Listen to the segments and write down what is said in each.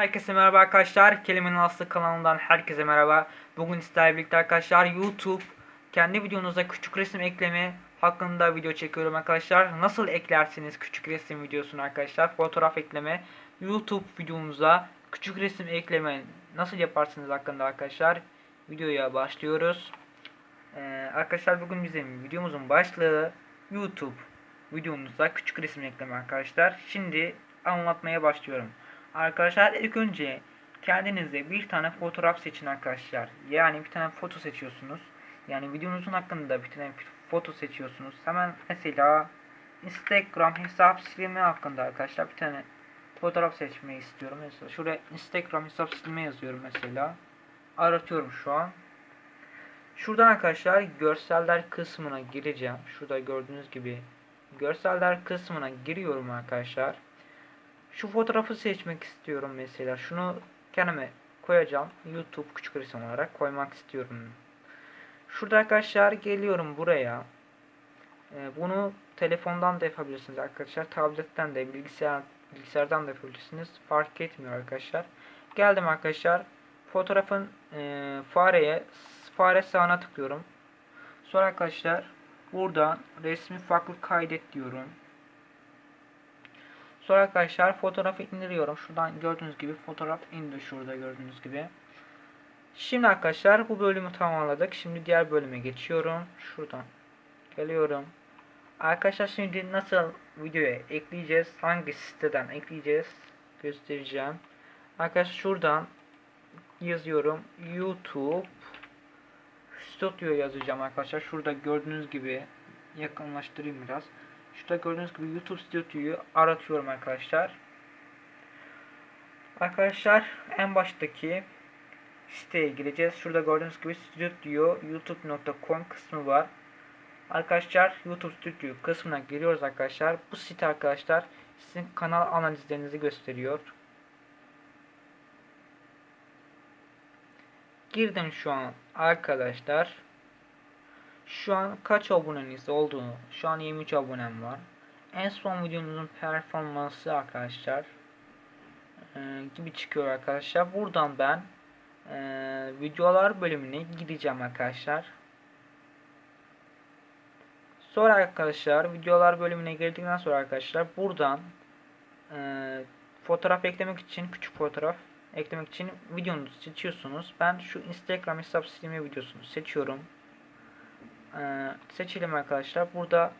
Herkese merhaba arkadaşlar. Kelimenin Aslı kanalından herkese merhaba. Bugün sizlerle birlikte arkadaşlar YouTube kendi videonuza küçük resim ekleme hakkında video çekiyorum arkadaşlar. Nasıl eklersiniz küçük resim videosunu arkadaşlar? Fotoğraf ekleme YouTube videomuza küçük resim ekleme nasıl yaparsınız hakkında arkadaşlar. Videoya başlıyoruz. Ee, arkadaşlar bugün bizim videomuzun başlığı YouTube videomuza küçük resim ekleme arkadaşlar. Şimdi anlatmaya başlıyorum. Arkadaşlar ilk önce kendinize bir tane fotoğraf seçin arkadaşlar. Yani bir tane foto seçiyorsunuz. Yani videonuzun hakkında bir tane foto seçiyorsunuz. Hemen mesela Instagram hesap silme hakkında arkadaşlar bir tane fotoğraf seçmeyi istiyorum. Mesela şuraya Instagram hesap silme yazıyorum mesela. Aratıyorum şu an. Şuradan arkadaşlar görseller kısmına gireceğim. Şurada gördüğünüz gibi görseller kısmına giriyorum arkadaşlar. Şu fotoğrafı seçmek istiyorum mesela. Şunu kendime koyacağım. YouTube küçük resim olarak koymak istiyorum. Şurada arkadaşlar geliyorum buraya. Ee, bunu telefondan da yapabilirsiniz arkadaşlar. Tabletten de bilgisayar bilgisayardan da yapabilirsiniz. Fark etmiyor arkadaşlar. Geldim arkadaşlar. Fotoğrafın e, fareye fare sağına tıklıyorum. Sonra arkadaşlar buradan resmi farklı kaydet diyorum. Sonra arkadaşlar fotoğrafı indiriyorum. Şuradan gördüğünüz gibi fotoğraf indi şurada gördüğünüz gibi. Şimdi arkadaşlar bu bölümü tamamladık. Şimdi diğer bölüme geçiyorum. Şuradan geliyorum. Arkadaşlar şimdi nasıl videoya ekleyeceğiz? Hangi siteden ekleyeceğiz? Göstereceğim. Arkadaşlar şuradan yazıyorum. YouTube Studio yazacağım arkadaşlar. Şurada gördüğünüz gibi yakınlaştırayım biraz. Şurada gördüğünüz gibi YouTube Studio'yu aratıyorum arkadaşlar. Arkadaşlar en baştaki siteye gireceğiz. Şurada gördüğünüz gibi Studio youtube.com kısmı var. Arkadaşlar YouTube Studio kısmına giriyoruz arkadaşlar. Bu site arkadaşlar sizin kanal analizlerinizi gösteriyor. Girdim şu an arkadaşlar. Şu an kaç aboneniz olduğunu, şu an 23 abonem var. En son videomuzun performansı arkadaşlar gibi çıkıyor arkadaşlar. Buradan ben videolar bölümüne gideceğim arkadaşlar. Sonra arkadaşlar videolar bölümüne girdikten sonra arkadaşlar buradan e, fotoğraf eklemek için küçük fotoğraf eklemek için videonuzu seçiyorsunuz. Ben şu Instagram hesap silme videosunu seçiyorum. Ee, seçelim arkadaşlar. Burada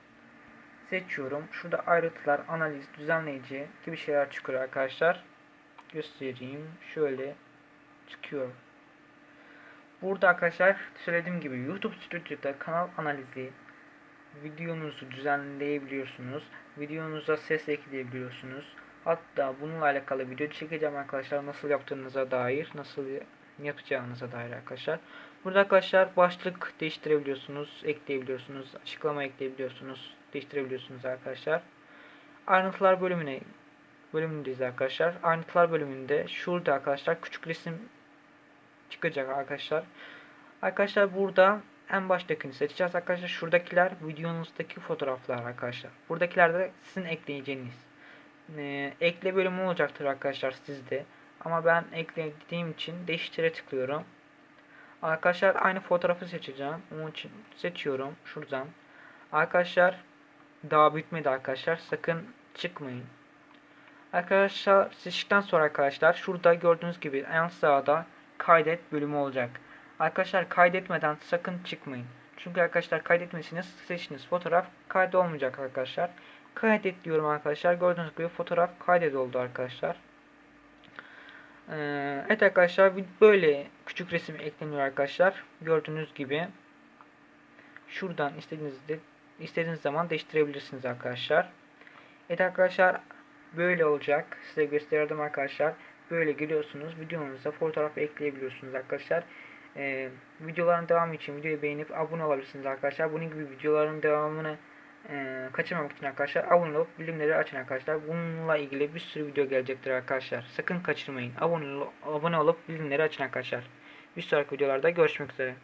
seçiyorum. Şurada ayrıntılar, analiz, düzenleyici gibi şeyler çıkıyor arkadaşlar. Göstereyim. Şöyle çıkıyor. Burada arkadaşlar söylediğim gibi YouTube Studio'da kanal analizi videonuzu düzenleyebiliyorsunuz. Videonuza ses ekleyebiliyorsunuz. Hatta bununla alakalı video çekeceğim arkadaşlar. Nasıl yaptığınıza dair, nasıl yapacağınıza dair arkadaşlar. Burada arkadaşlar başlık değiştirebiliyorsunuz, ekleyebiliyorsunuz, açıklama ekleyebiliyorsunuz, değiştirebiliyorsunuz arkadaşlar. Ayrıntılar bölümüne bölümündeyiz arkadaşlar. Ayrıntılar bölümünde şurada arkadaşlar küçük resim çıkacak arkadaşlar. Arkadaşlar burada en baştakini seçeceğiz arkadaşlar. Şuradakiler videonuzdaki fotoğraflar arkadaşlar. Buradakiler de sizin ekleyeceğiniz. Ee, ekle bölümü olacaktır arkadaşlar sizde. Ama ben eklediğim için değiştire tıklıyorum. Arkadaşlar aynı fotoğrafı seçeceğim. Onun için seçiyorum şuradan. Arkadaşlar daha bitmedi arkadaşlar. Sakın çıkmayın. Arkadaşlar seçtikten sonra arkadaşlar şurada gördüğünüz gibi en sağda kaydet bölümü olacak. Arkadaşlar kaydetmeden sakın çıkmayın. Çünkü arkadaşlar kaydetmesiniz seçtiğiniz fotoğraf kaydolmayacak arkadaşlar. Kaydet diyorum arkadaşlar. Gördüğünüz gibi fotoğraf kaydet oldu arkadaşlar. Ee, evet arkadaşlar böyle küçük resim ekleniyor arkadaşlar. Gördüğünüz gibi şuradan istediğinizde istediğiniz zaman değiştirebilirsiniz arkadaşlar. Evet arkadaşlar böyle olacak. Size gösterdim arkadaşlar. Böyle giriyorsunuz. Videonuza fotoğraf ekleyebiliyorsunuz arkadaşlar. Ee, videoların devamı için videoyu beğenip abone olabilirsiniz arkadaşlar. Bunun gibi videoların devamını e, kaçırmamak için arkadaşlar abone olup bildirimleri açın arkadaşlar. Bununla ilgili bir sürü video gelecektir arkadaşlar. Sakın kaçırmayın. Abone, abone olup bildirimleri açın arkadaşlar. Bir sonraki videolarda görüşmek üzere.